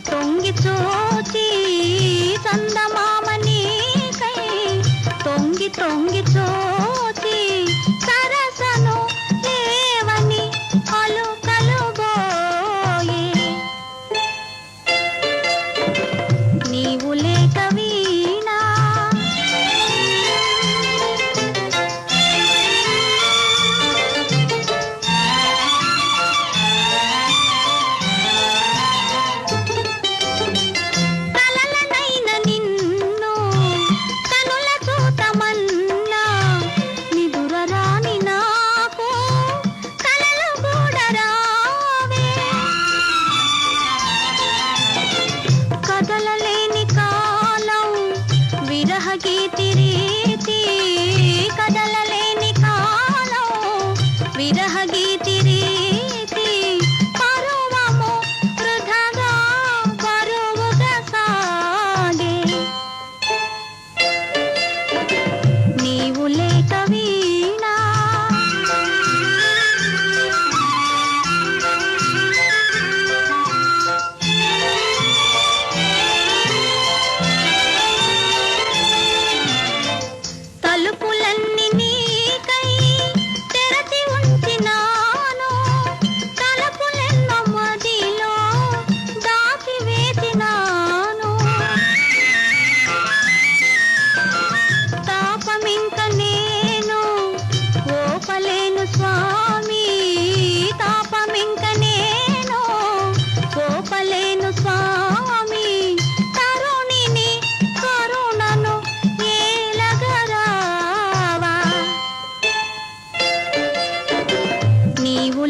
తొంగి తొంగి చూచి చందమామ నీకై తొంగి తొంగి చూచి ರೀತಿ